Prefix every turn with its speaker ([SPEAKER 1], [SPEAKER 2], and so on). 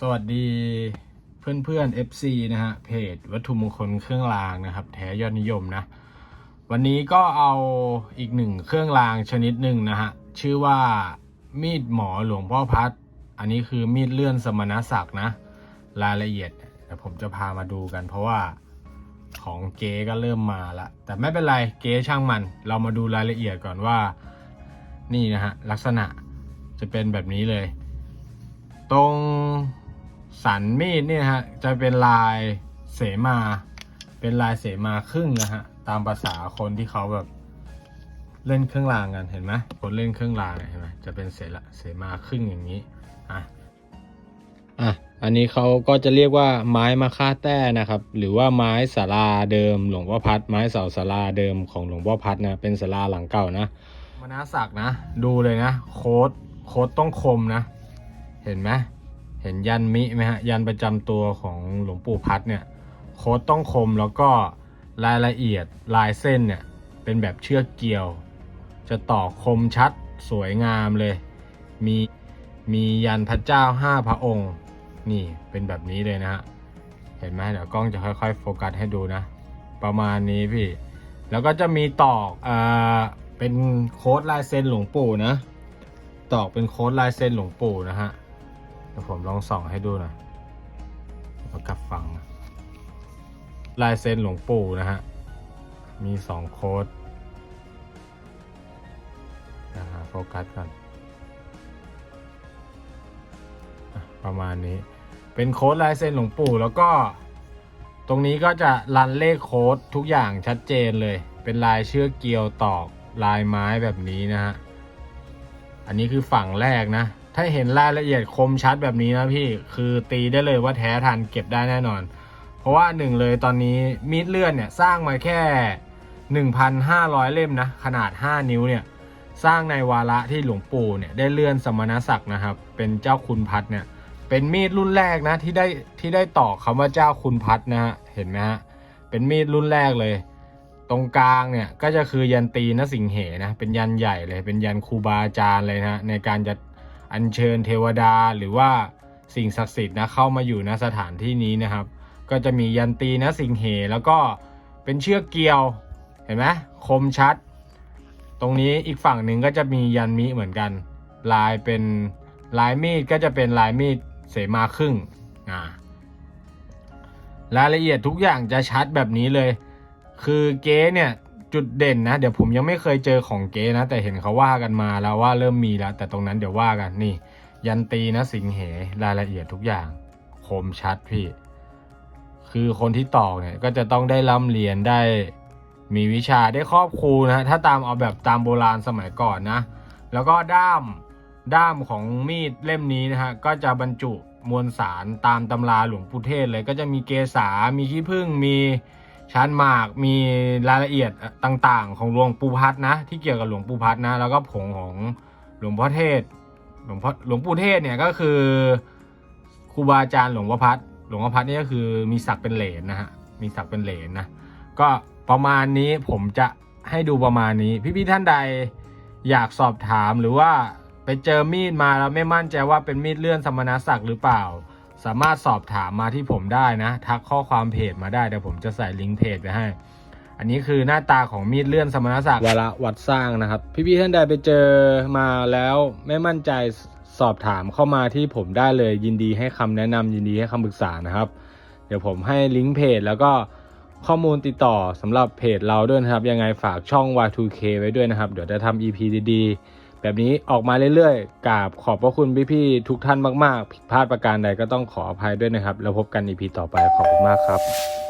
[SPEAKER 1] สวัสดีเพื่อนเพื่อนๆ FC นะฮะเพจวัตถุมงคลเครื่องรางนะครับ แท้ยอดนิยมนะ วันนี้ก็เอาอีกหนึ่งเครื่องรางชนิดหนึ่งนะฮะ ชื่อว่ามีดหมอหลวงพ่อพัด อันนี้คือมีดเลื่อนสมณศักดิ์นะ รายละเอียดเดี๋ยวผมจะพามาดูกัน เพราะว่าของเก๊ก็เริ่มมาละแต่ไม่เป็นไรเก๊ช่างมัน เรามาดูรายละเอียดก่อนว่า นี่นะฮะลักษณะจะเป็นแบบนี้เลย ตรง สันมีดเนี่ยฮะจะเป็นลายเสมา เป็นลายเสมาครึ่งนะฮะตามภาษาคนที่เขาแบบเล่นเครื่องรางกันเห็นไหมคนเล่นเครื่องรางเนี่ยเห็นไหมจะเป็นเสละเสมาครึ่งอย่างนี้อะอะอันนี้เขาก็จะเรียกว่าไม้มะค่าแต้นะครับ หรือว่าไม้สาราเดิมหลวงพ่อพัด ไม้เสาสาราเดิมของหลวงพ่อพัดนะเป็นสาราหลังเก่านะมนาศักดิ์นะ ดูเลยนะ โค้ดโค้ดต้องคมนะ เห็นไหม เห็นยันมิไหมฮะยันประจำตัวของหลวงปู่พัดเนี่ยโค้ดต้องคมแล้วก็รายละเอียดลายเส้นเนี่ยเป็นแบบเชือกเกี่ยว จะต่อคมชัดสวยงามเลย มีมียันพระเจ้าห้าพระองค์ นี่เป็นแบบนี้เลยนะฮะเห็นไหมเดี๋ยวกล้องจะค่อยๆ โฟกัสให้ดูนะ ประมาณนี้พี่ แล้วก็จะมีตอกเอ่อเป็นโค้ดลายเส้นหลวงปู่นะ ตอกเป็นโค้ดลายเส้นหลวงปู่นะฮะ ดี๋ยวผมลองส่องให้ดูหน่อยแล้วกลับฟังลายเซ็นหลวงปู่นะฮะ มีสองโค้ดนะฮะโฟกัสก่อนอประมาณนี้ เป็นโค้ดลายเซ็นหลวงปู่แล้วก็ตรงนี้ก็จะรันเลขโค้ดทุกอย่างชัดเจนเลย เป็นลายเชือกเกลียวตอกลายไม้แบบนี้นะฮะ อันนี้คือฝั่งแรกนะ ถ้าเห็นรายละเอียดคมชัดแบบนี้นะพี่คือตีได้เลยว่าแท้ทันเก็บได้แน่นอน เพราะว่าหนึ่งเลยตอนนี้มีดเลื่อนเนี่ยสร้างมาแค่ 1,500 เล่มนะขนาด 5 นิ้วเนี่ยสร้างในวาระที่หลวงปู่เนี่ยได้เลื่อนสมณศักดิ์นะครับ เป็นเจ้าคุณพัดเนี่ยเป็นมีดรุ่นแรกนะที่ได้ที่ได้ต่อคำว่าเจ้าคุณพัดนะฮะเห็นไหมฮะเป็นมีดรุ่นแรกเลย ตรงกลางเนี่ยก็จะคือยันตีนสิงเหนะเป็นยันใหญ่เลยเป็นยันครูบาอาจารย์เลยนะในการจะ อัญเชิญเทวดาหรือว่าสิ่งศักดิ์สิทธิ์นะเข้ามาอยู่ณสถานที่นี้นะครับ ก็จะมียันตีนะสิงเหแล้วก็เป็นเชือกเกลียวเห็นไหมคมชัด ตรงนี้อีกฝั่งหนึ่งก็จะมียันมิเหมือนกัน ลายเป็นลายมีดก็จะเป็นลายมีดเสมาครึ่งอ่ารายละเอียดทุกอย่างจะชัดแบบนี้เลย คือเก๊เนี่ย จุดเด่นนะ เดี๋ยวผมยังไม่เคยเจอของเก๊นะ แต่เห็นเขาว่ากันมาแล้วว่าเริ่มมีแล้ว แต่ตรงนั้นเดี๋ยวว่ากันนี่ ยันตีนะสิงเหรายละเอียดทุกอย่างคมชัดพี่ คือคนที่ตอกเนี่ยก็จะต้องได้ร่ำเรียนได้มีวิชาได้ครอบครูนะ ถ้าตามเอาแบบตามโบราณสมัยก่อนนะ แล้วก็ด้ามด้ามของมีดเล่มนี้นะฮะก็จะบรรจุมวลสารตามตำราหลวงปู่เทศเลยก็จะมีเกษา มีขี้ผึ้งมี ชั้นหมากมีรายละเอียดต่างๆ ของหลวงปู่พัดนะ ที่เกี่ยวกับหลวงปู่พัดนะ แล้วก็ผงของหลวงพ่อเทศหลวงพ่อหลวงปู่เทศเนี่ยก็คือครูบาอาจารย์หลวงพ่อพัดหลวงพ่อพัดนี่ก็คือมีศักดิ์เป็นเหลนนะฮะมีศักดิ์เป็นเหลนนะก็ประมาณนี้ผมจะให้ดูประมาณนี้ พี่ๆท่านใดอยากสอบถามหรือว่าไปเจอมีดมาแล้วไม่มั่นใจว่าเป็นมีดเลื่อนสมณศักดิ์หรือเปล่า สามารถสอบถามมาที่ผมได้นะ ทักข้อความเพจมาได้เดี๋ยวผมจะใส่ลิงก์เพจไปให้ อันนี้คือหน้าตาของมีดเลื่อนสมณศักดิ์วาระวัดสร้างนะครับ พี่ๆท่านใดไปเจอมาแล้วไม่มั่นใจสอบถามเข้ามาที่ผมได้เลย ยินดีให้คำแนะนำยินดีให้คำปรึกษานะครับ เดี๋ยวผมให้ลิงก์เพจแล้วก็ข้อมูลติดต่อสำหรับเพจเราด้วยนะครับ ยังไงฝากช่อง Y2K ไว้ด้วยนะครับ เดี๋ยวจะทำ EP ดีๆ แบบนี้ออกมาเรื่อยๆกราบขอบพระคุณพี่ๆทุกท่านมากๆ ผิดพลาดประการใดก็ต้องขออภัยด้วยนะครับ แล้วพบกัน EP ต่อไปขอบคุณมากครับ